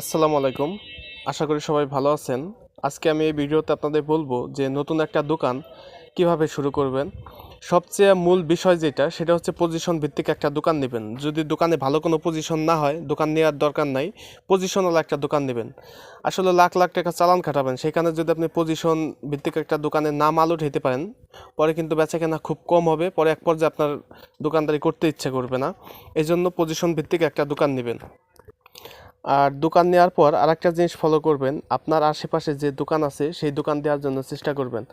আসসালামু আলাইকুম। আশা করি সবাই ভালো আছেন। আজকে আমি এই ভিডিওতে আপনাদের বলব যে নতুন একটা দোকান কীভাবে শুরু করবেন। সবচেয়ে মূল বিষয় যেটা, সেটা হচ্ছে পজিশন ভিত্তিক একটা দোকান নেবেন। যদি দোকানে ভালো কোনো পজিশন না হয়, দোকান নেওয়ার দরকার নাই পজিশনাল একটা দোকান নেবেন। আসলে লাখ লাখ টাকা চালান খাটাবেন। সেখানে যদি আপনি পজিশন ভিত্তিক একটা দোকানে নাম আলো ঢেতে পারেন, পরে কিন্তু বেচা কেনা খুব কম হবে। পরে এক পর্যায়ে আপনার দোকানদারি করতে ইচ্ছে করবে না। এই জন্য পজিশন ভিত্তিক একটা দোকান নেবেন। আর দোকান নেওয়ার পর আরেকটা জিনিস ফলো করবেন। আপনার আশেপাশে যে দোকান আছে, সেই দোকান দেওয়ার জন্য চেষ্টা করবেন।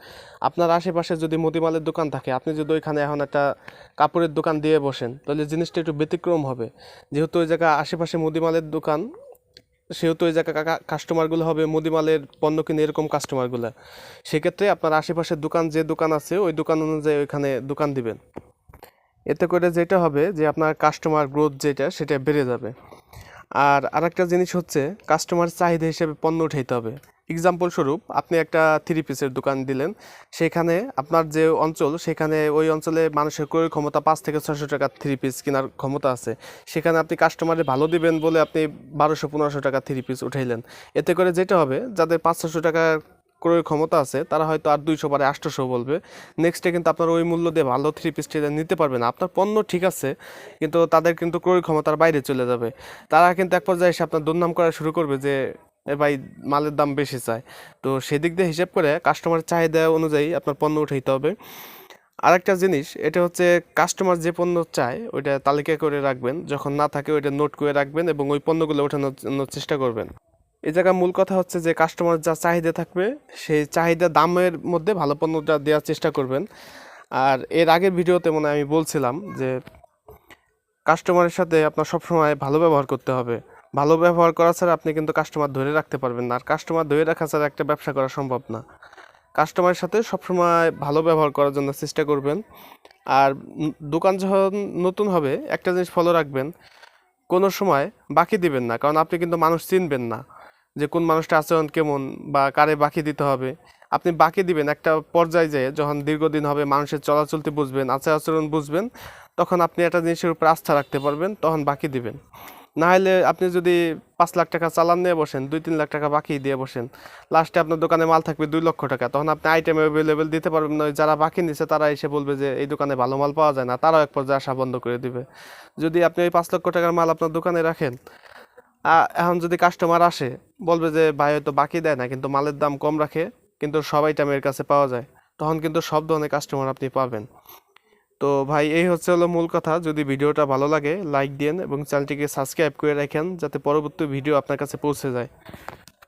আপনার আশেপাশে যদি মুদিমালের দোকান থাকে, আপনি যদি ওইখানে এখন একটা কাপড়ের দোকান দিয়ে বসেন, তাহলে জিনিসটা একটু ব্যতিক্রম হবে। যেহেতু ওই জায়গা আশেপাশে মুদিমালের দোকান, সেহেতু ওই জায়গা কাস্টমারগুলো হবে মুদিমালের পণ্য কিনে এরকম কাস্টমারগুলো সেক্ষেত্রে আপনার আশেপাশের দোকান, যে দোকান আছে, ওই দোকান অনুযায়ী ওইখানে দোকান দিবেন। এতে করে যেটা হবে যে আপনার কাস্টমার গ্রোথ যেটা, সেটা বেড়ে যাবে। আর আরেকটা জিনিস হচ্ছে কাস্টমার চাহিদা হিসেবে পণ্য উঠাইতে হবে। এক্সাম্পল স্বরূপ, আপনি একটা থ্রি পিসের দোকান দিলেন, সেখানে আপনার যে অঞ্চল, সেখানে ওই অঞ্চলে মানুষের ক্রয় ক্ষমতা পাঁচ থেকে ছশো টাকার থ্রি পিস কেনার ক্ষমতা আছে। সেখানে আপনি কাস্টমারে ভালো দিবেন বলে আপনি বারোশো, পনেরোশো টাকা থ্রি পিস উঠাইলেন। এতে করে যেটা হবে, যাদের পাঁচ ছশো টাকা ক্রয় ক্ষমতা আছে, তারা হয়তো আর দুইশো পারে আটশোশো বলবে। নেক্সটে কিন্তু আপনার ওই মূল্য দিয়ে ভালো থ্রি পিসটি নিতে পারবে না আপনার পণ্য ঠিক আছে, কিন্তু তাদের কিন্তু ক্রয় ক্ষমতার বাইরে চলে যাবে। তারা কিন্তু এক পর্যায়ে এসে আপনার দুর্নাম করা শুরু করবে যে ভাই, মালের দাম বেশি চায় তো সেদিক দিয়ে হিসেব করে কাস্টমারের চাহিদা অনুযায়ী আপনার পণ্য উঠাইতে হবে। আরেকটা জিনিস, এটা হচ্ছে কাস্টমার যে পণ্য চায়, ওইটা তালিকা করে রাখবেন। যখন না থাকে, ওইটা নোট করে রাখবেন এবং ওই পণ্যগুলো ওঠানোর জন্য চেষ্টা করবেন। এই জায়গায় মূল কথা হচ্ছে যে কাস্টমার যা চাহিদা থাকবে, সেই চাহিদা দামের মধ্যে ভালো পণ্যটা দেওয়ার চেষ্টা করবেন। আর এর আগের ভিডিওতে মনে আমি বলছিলাম যে কাস্টমারের সাথে আপনার সবসময় ভালো ব্যবহার করতে হবে। ভালো ব্যবহার করা ছাড়া আপনি কিন্তু কাস্টমার ধরে রাখতে পারবেন না। আর কাস্টমার ধরে রাখা ছাড়া একটা ব্যবসা করা সম্ভব না। কাস্টমারের সাথে সবসময় ভালো ব্যবহার করার জন্য চেষ্টা করবেন। আর দোকান যখন নতুন হবে, একটা জিনিস ফলো রাখবেন, কোনো সময় বাকি দিবেন না। কারণ আপনি কিন্তু মানুষ চিনবেন না। যে কোন মানুষটা আচরণ কেমন বা কারে বাকি দিতে হবে। আপনি বাকি দিবেন একটা পর্যায়ে যেয়ে যখন দীর্ঘদিন হবে মানুষের চলাচলতে বুঝবেন, আচার আচরণ বুঝবেন, তখন আপনি একটা জিনিসের উপর আস্থা রাখতে পারবেন, তখন বাকি দিবেন। না হলে আপনি যদি পাঁচ লাখ টাকা চালান নিয়ে বসেন, দুই তিন লাখ টাকা বাকি দিয়ে বসেন, লাস্টে আপনার দোকানে মাল থাকবে দুই লক্ষ টাকা, তখন আপনি আইটেম অ্যাভেলেবেল দিতে পারবেন না যারা বাকি নিচ্ছে তারা এসে বলবে যে এই দোকানে ভালো মাল পাওয়া যায় না, তারাও এক পর্যায়ে আসা বন্ধ করে দিবে। যদি আপনি ওই পাঁচ লক্ষ টাকার মাল আপনার দোকানে রাখেন এখন যদি কাস্টমার আসে বলবে যে, ভাই, হয়তো বাকি দেয় না, কিন্তু মালের দাম কম রাখে, কিন্তু সব আইটেমের কাছে পাওয়া যায়। তখন কিন্তু সব ধরনের কাস্টমার আপনি পাবেন। তো ভাই, এই হচ্ছে হলো মূল কথা। যদি ভিডিওটা ভালো লাগে লাইক দিন এবং চ্যানেলটিকে সাবস্ক্রাইব করে রাখেন, যাতে পরবর্তী ভিডিও আপনার কাছে পৌঁছে যায়।